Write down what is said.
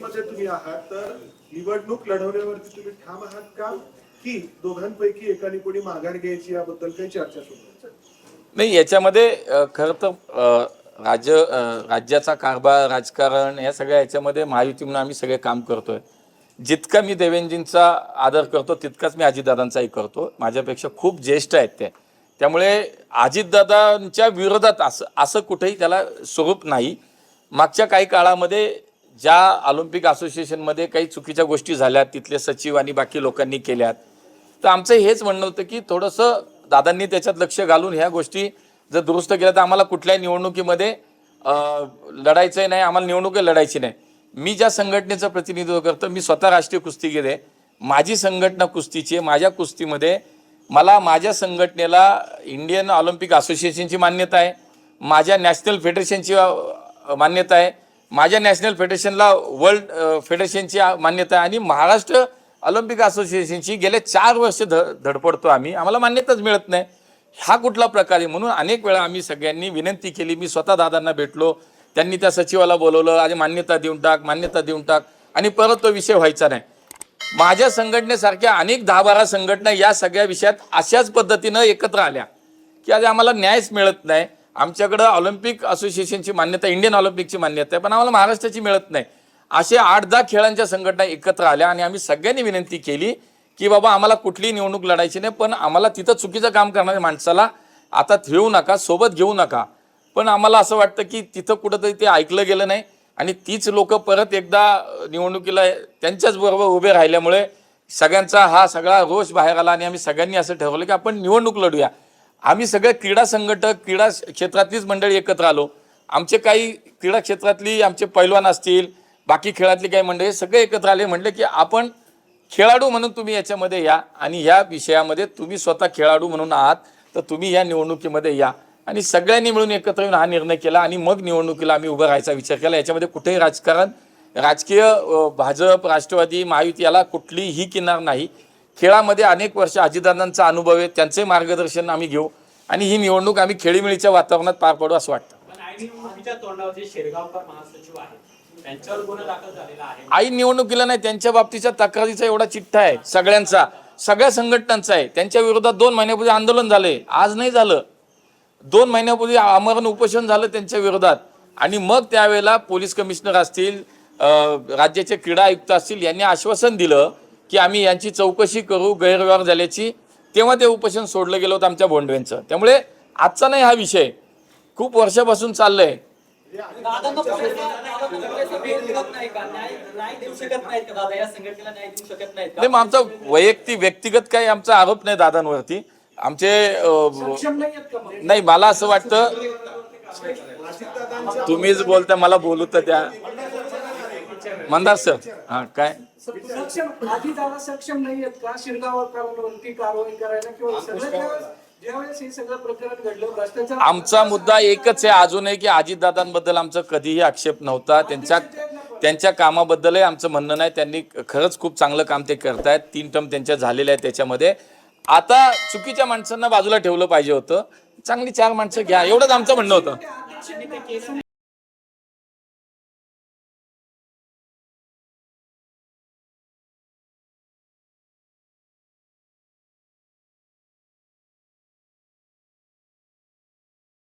मध्ये तुम्ही आहात तर निवडणूक लढवण्यावरती तुम्ही ठाम आहात का? की दोघांपैकी एकाने कोणी माघार घ्यायची याबद्दल काही चर्चा सुरू नाही याच्यामध्ये खरं तर राज्य राज्याचा कारभार राजकारण या सगळ्या याच्यामध्ये महायुती म्हणून आम्ही सगळे काम करतोय. जितका मी देवेंजींचा आदर करतो तितकाच मी अजितदादांचाही करतो. माझ्यापेक्षा खूप ज्येष्ठ आहेत ते. त्यामुळे अजितदादांच्या विरोधात असं असं कुठेही त्याला स्वरूप नाही. मागच्या काही काळामध्ये ज्या ऑलिम्पिक असोसिएशनमध्ये काही चुकीच्या गोष्टी झाल्या तिथले सचिव आणि बाकी लोकांनी केल्यात तर आमचं हेच म्हणणं होतं की थोडंसं दादांनी त्याच्यात लक्ष घालून ह्या गोष्टी जर दुरुस्त केल्या तर आम्हाला कुठल्याही निवडणुकीमध्ये लढायचंही नाही आम्हाला निवडणुकी लढायची नाही. मी ज्या संघटनेचं प्रतिनिधित्व करतो मी स्वतः राष्ट्रीय कुस्तीगीर आहे. माझी संघटना कुस्तीची आहे. माझ्या कुस्तीमध्ये मला माझ्या संघटनेला इंडियन ऑलिम्पिक असोसिएशनची मान्यता आहे. माझ्या नॅशनल फेडरेशनची मान्यता आहे. माझ्या नॅशनल फेडरेशनला वर्ल्ड फेडरेशनची मान्यता आहे आणि महाराष्ट्र ऑलिम्पिक असोसिएशनची गेले चार वर्ष ध धडपडतो आम्ही. आम्हाला मान्यताच मिळत नाही. हा कुठला प्रकार आहे? म्हणून अनेक वेळा आम्ही सगळ्यांनी विनंती केली. मी स्वतः दादांना भेटलो. त्यांनी त्या सचिवाला बोलवलं. आणि मान्यता देऊन टाक मान्यता देऊन टाक. आणि परत तो विषय व्हायचा नाही. माझ्या संघटनेसारख्या अनेक दहा बारा संघटना या सगळ्या विषयात अशाच पद्धतीनं एकत्र आल्या की आज आम्हाला न्यायच मिळत नाही. आमच्याकडं ऑलिम्पिक असोसिएशनची मान्यता इंडियन ऑलिम्पिकची मान्यता आहे पण आम्हाला महाराष्ट्राची मिळत नाही. असे आठ दहा खेळांच्या संघटना एकत्र आल्या आणि आम्ही सगळ्यांनी विनंती केली की बाबा आम्हाला कुठलीही निवडणूक लढायची नाही पण आम्हाला तिथं चुकीचं काम करणाऱ्या माणसाला आता ठेवू नका सोबत घेऊ नका. पण आम्हाला असं वाटतं की तिथं कुठंतरी ते ऐकलं गेलं नाही आणि तीच लोक परत एकदा निवडणुकीला त्यांच्याच बरोबर उभे राहिल्यामुळे सगळ्यांचा हा सगळा रोष बाहेर आला आणि आम्ही सगळ्यांनी असं ठरवलं की आपण निवडणूक लढूया. आम्ही सगळे क्रीडा संघटक क्रीडा क्षेत्रातलीच मंडळी एकत्र आलो. आमचे काही क्रीडा क्षेत्रातली आमचे पैलवान असतील बाकी खेळातली काही मंडळी सगळे एकत्र आले. म्हणले की आपण खेळाडू म्हणून तुम्ही याच्यामध्ये या आणि या विषयामध्ये तुम्ही स्वतः खेळाडू म्हणून आहात तर तुम्ही या निवडणुकीमध्ये या. आणि सगळ्यांनी मिळून एकत्र येऊन हा निर्णय केला आणि मग निवडणुकीला आम्ही उभं राहायचा विचार केला. याच्यामध्ये कुठेही राजकारण राजकीय भाजप राष्ट्रवादी महायुती याला कुठलीही किनार नाही. खेळामध्ये अनेक वर्ष अजितदादांचा अनुभव आहे त्यांचे मार्गदर्शन आम्ही घेऊ. आणि ही निवडणूक आम्ही खेळीमेळीच्या वातावरणात पार पाडू असं वाटतं. आई निवडणुकीला नाही त्यांच्या बाबतीच्या तक्रारीचा एवढा चिठ्ठा आहे सगळ्यांचा. सगळ्या संघटनांचा आहे. त्यांच्या विरोधात दोन महिन्यापूर्वी आंदोलन झाले. आज नाही झालं. दोन महिन्यापूर्वी आमरण उपोषण झालं त्यांच्या विरोधात. आणि मग त्यावेळेला पोलीस कमिशनर असतील राज्याचे क्रीडा आयुक्त असतील यांनी आश्वासन दिलं की आम्ही यांची चौकशी करू गैरव्यवहार झाल्याची. तेव्हा ते उपोषण सोडलं गेलं होतं आमच्या भोंडवेंचं त्यामुळे आजचा नाही हा विषय. खूप वर्षापासून चाललंय. नाही का न्याय न्याय देऊ शकत नाहीत का दादा? या संघटनेला न्याय देऊ शकत नाहीत का? नाही मग आमचा वैयक्तिक व्यक्तिगत काही आमचा आरोप नाही दादांवरती. आमचे नाही मला असं वाटतं तुम्हीच बोलता मला बोलू तर त्या मंदार सर. हा काय? सक्षम आधी दादा सक्षम नाही आहेत का? शिरगावकरांवरती कारवाई करायला किंवा सगळं ज्यावेळेस ज्यावेळेस हे सगळं प्रकरण घडलं भ्रष्टाचार आमचा मुद्दा एकच आहे अजूनही की अजितदादांबद्दल आमचा कधीही आक्षेप नव्हता. त्यांच्या त्यांच्या कामाबद्दलही आमचं म्हणणं नाही. त्यांनी खरंच खूप चांगलं काम ते करतायत. तीन टर्म त्यांच्या झालेल्या आहेत त्याच्यामध्ये. आता चुकीच्या माणसांना बाजूला ठेवलं पाहिजे होतं. चांगली चार माणसं घ्या. एवढंच आमचं म्हणणं होतं. अध्यक्षांनी ते केलं